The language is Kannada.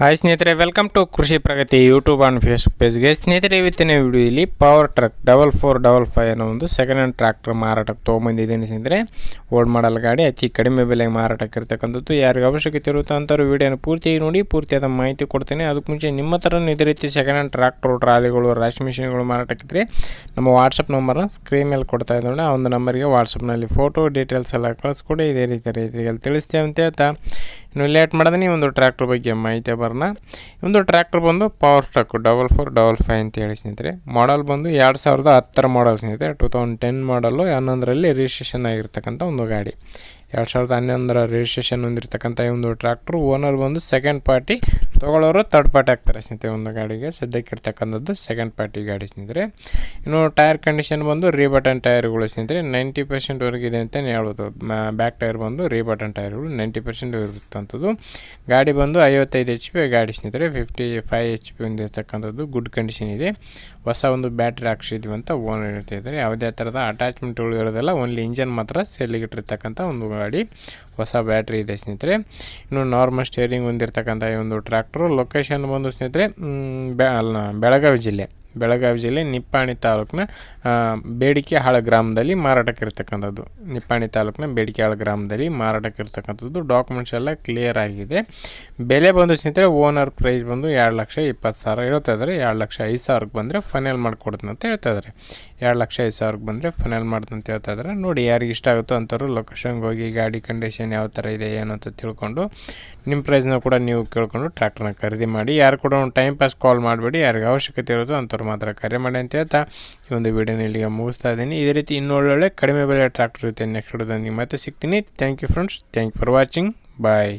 ಹಾಯ್ ಸ್ನೇಹಿತರೆ welcome to Krishi Pragati YouTube and Facebook ಪೇಜ್ಗೆ ಸ್ನೇಹಿತರೆ, ಇವತ್ತಿನ ಇಲ್ಲಿ Powertrac double four double five ಅನ್ನೋ ಒಂದು ಸೆಕೆಂಡ್ ಹ್ಯಾಂಡ್ ಟ್ರ್ಯಾಕ್ಟರ್ ಮಾರಾಟಕ್ಕೆ ತೊಗೊಂಬಂದಿದ್ದೀನಿ ಸ್ನೇಹಿತರೆ. ಓಲ್ಡ್ ಮಾಡಲ್ ಗಾಡಿ, ಅತಿ ಕಡಿಮೆ ಬೆಲೆಗೆ ಮಾರಾಟಕ್ಕೆ ಇರ್ತಕ್ಕಂಥದ್ದು. ಯಾರಿಗೆ ಅವಶ್ಯಕತೆ ಇರುತ್ತೋ ಅಂಥವ್ರು ವಿಡಿಯೋನ ಪೂರ್ತಿಯಾಗಿ ನೋಡಿ, ಪೂರ್ತಿಯಾದ ಮಾಹಿತಿ ಕೊಡ್ತೇನೆ. ಅದಕ್ಕೆ ಮುಂಚೆ ನಿಮ್ಮ ಥರ ಇದೇ ರೀತಿ ಸೆಕೆಂಡ್ ಹ್ಯಾಂಡ್ ಟ್ರ್ಯಾಕ್ಟ್ರು ಟ್ರಾಲಿಗಳು, ರಾಶಿ ಮಿಷಿನ್ಗಳು ಮಾರಾಟಕ್ಕಿದ್ರೆ ನಮ್ಮ ವಾಟ್ಸಪ್ ನಂಬರ್ನ ಸ್ಕ್ರೀನ್ ಮೇಲೆ ಕೊಡ್ತಾ ಇದ್ದೋಣ ಆ ಒಂದು ನಂಬರಿಗೆ ವಾಟ್ಸಪ್ನಲ್ಲಿ ಫೋಟೋ ಡೀಟೇಲ್ಸ್ ಎಲ್ಲ ಕಳಿಸ್ಕೊಡಿ, ಇದೇ ರೀತಿ ರೀತಿಯಲ್ಲಿ ತಿಳಿಸ್ತೇವೆ ಅಂತ. ಹೇಳ್ತಾ ಇನ್ನು ಲೇಟ್ ಮಾಡಿದ್ರೆ ಈ ಒಂದು ಟ್ರ್ಯಾಕ್ಟರ್ ಬಗ್ಗೆ ಮಾಹಿತಿ ಬರೋಣ. ಒಂದು ಟ್ರ್ಯಾಕ್ಟರ್ ಬಂದು Powertrac double four double five ಅಂತ ಹೇಳಿ ಸ್ನೇಹಿತರೆ. ಮಾಡಲ್ ಬಂದು ಎರಡು ಸಾವಿರದ ಹತ್ತರ ಮಾಡಲ್ ಸ್ನೇಹಿತರೆ. ಟೂ ತೌಸಂಡ್ ಟೆನ್ ಮಾಡಲು ಹನ್ನೊಂದರಲ್ಲಿ ರಿಜಿಸ್ಟ್ರೇಷನ್ ಆಗಿರ್ತಕ್ಕಂಥ ಒಂದು ಗಾಡಿ. ಎರಡು ಸಾವಿರದ ಹನ್ನೊಂದರ ರಿಜಿಸ್ಟ್ರೇಷನ್ ಹೊಂದಿರತಕ್ಕಂಥ ಈ ಒಂದು ಟ್ರ್ಯಾಕ್ಟ್ರು ಓನರ್ ಬಂದು ಸೆಕೆಂಡ್ ಪಾರ್ಟಿ ತೊಗೊಳ್ಳೋರು ತರ್ಡ್ ಪಾರ್ಟಿ ಆಗ್ತಾರೆ ಸ್ನೇಹಿತರೆ ಒಂದು ಗಾಡಿಗೆ. ಸದ್ಯಕ್ಕೆ ಇರ್ತಕ್ಕಂಥದ್ದು ಸೆಕೆಂಡ್ ಪಾರ್ಟಿ ಗಾಡಿ ಸ್ನೇಹಿತರೆ. ಇನ್ನು ಟೈರ್ ಕಂಡೀಷನ್ ಬಂದು ರೀಬಟನ್ ಟೈರ್ಗಳು ಸ್ನೇಹಿತರೆ. ನೈಂಟಿ ಪರ್ಸೆಂಟ್ವರೆಗೆ ಇದೆ ಅಂತಲೇ ಹೇಳ್ಬೋದು ಬ್ಯಾಕ್ ಟೈರ್ ಬಂದು ರೀಬಟನ್ ಟೈರ್ಗಳು ನೈಂಟಿ ಪರ್ಸೆಂಟ್ ಇರುತ್ತಂಥದ್ದು. ಗಾಡಿ ಬಂದು ಐವತ್ತೈದು ಎಚ್ ಪಿ ಗಾಡಿ ಸ್ನೇಹಿತರೆ. ಫಿಫ್ಟಿ ಫೈವ್ ಎಚ್ ಪಿ ಹೊಂದಿರತಕ್ಕಂಥದ್ದು ಗುಡ್ ಕಂಡೀಷನ್ ಇದೆ. ಹೊಸ ಒಂದು ಬ್ಯಾಟ್ರಿ ಹಾಕ್ಸಿದ್ವಿ ಅಂತ ಓನರ್ ಹೇಳ್ತಿದ್ದಾರೆ ಯಾವುದೇ ಥರದ ಅಟ್ಯಾಚ್ಮೆಂಟ್ಗಳು ಇರೋದಿಲ್ಲ ಓನ್ಲಿ ಇಂಜನ್ ಮಾತ್ರ ಸೆಲ್ಲಿಗಿಟ್ಟಿರ್ತಕ್ಕಂಥ ಒಂದು ಗಾಡಿ. ಹೊಸ ಬ್ಯಾಟ್ರಿ ಇದೆ ಸ್ನೇಹಿತರೆ. ಇನ್ನು ನಾರ್ಮಲ್ ಸ್ಟೇರಿಂಗ್ ಹೊಂದಿರತಕ್ಕಂಥ ಈ ಒಂದು ಟ್ರ್ಯಾಕ್ಟ್ರು ಲೊಕೇಶನ್ ಬಂದು ಸ್ನೇಹಿತರೆ ಬೆಳಗಾವಿ ಜಿಲ್ಲೆ. ಬೆಳಗಾವಿ ಜಿಲ್ಲೆ ನಿಪ್ಪಾಣಿ ತಾಲೂಕಿನ ಬೇಡಿಕೆಹಾಳ ಗ್ರಾಮದಲ್ಲಿ ಮಾರಾಟಕ್ಕೆ ಇರ್ತಕ್ಕಂಥದ್ದು ನಿಪ್ಪಾಣಿ ತಾಲೂಕಿನ ಬೇಡಿಕೆಹಾಳ ಗ್ರಾಮದಲ್ಲಿ ಮಾರಾಟಕ್ಕೆ ಇರ್ತಕ್ಕಂಥದ್ದು ಡಾಕ್ಯುಮೆಂಟ್ಸ್ ಎಲ್ಲ ಕ್ಲಿಯರ್ ಆಗಿದೆ. ಬೆಲೆ ಬಂದು ಸ್ನೇಹಿತರೆ ಓನರ್ ಪ್ರೈಸ್ ಬಂದು ಎರಡು ಲಕ್ಷ ಇಪ್ಪತ್ತು ಸಾವಿರ ಹೇಳ್ತಾ ಇದ್ದಾರೆ ಎರಡು ಲಕ್ಷ ಐದು ಸಾವಿರಕ್ಕೆ ಬಂದರೆ ಫೈನಲ್ ಮಾಡ್ಕೊಡ್ತೀನಿ ಅಂತ ಹೇಳ್ತಾ ಇದ್ದಾರೆ. ಎರಡು ಲಕ್ಷ ಐದು ಸಾವಿರಕ್ಕೆ ಬಂದರೆ ಫೈನಲ್ ಮಾಡ್ತೀನಿ ಅಂತ ಹೇಳ್ತಾ ಇದ್ದಾರೆ. ನೋಡಿ, ಯಾರಿಗೆ ಇಷ್ಟ ಆಗುತ್ತೋ ಅಂಥವ್ರು ಲೊಕೇಶನ್ಗೆ ಹೋಗಿ, ಗಾಡಿ ಕಂಡೀಷನ್ ಯಾವ ಥರ ಇದೆ, ಏನು ಅಂತ ತಿಳ್ಕೊಂಡು, ನಿಮ್ಮ ಪ್ರೈಸ್ನ ಕೂಡ ನೀವು ಕೇಳ್ಕೊಂಡು ಟ್ರ್ಯಾಕ್ಟರ್ನ ಖರೀದಿ ಮಾಡಿ. ಯಾರು ಕೂಡ ಒಂದು ಟೈಮ್ ಪಾಸ್ ಕಾಲ್ ಮಾಡಬೇಡಿ. ಯಾರಿಗೆ ಅವಶ್ಯಕತೆ ಇರೋದು ಅಂಥವ್ರು ಮಾತ್ರ ಕರೆ ಮಾಡಿ ಅಂತ ಹೇಳ್ತಾ ಈ ಒಂದು ವಿಡಿಯೋನ ಇಲ್ಲಿಗೆ ಮುಗಿಸ್ತಾ ಇದ್ದೀನಿ. ಇದೇ ರೀತಿ ಇನ್ನೊಳ್ಳೊಳ್ಳೆ ಕಡಿಮೆ ಬೆಲೆ ಟ್ರ್ಯಾಕ್ಟರ್ ಇರುತ್ತೆ ನೆಕ್ಸ್ಟ್ ವಿಡಿಯೋದೊಂದಿಗೆ ಮತ್ತೆ ಸಿಗ್ತೀನಿ. Thank you friends thank you for watching bye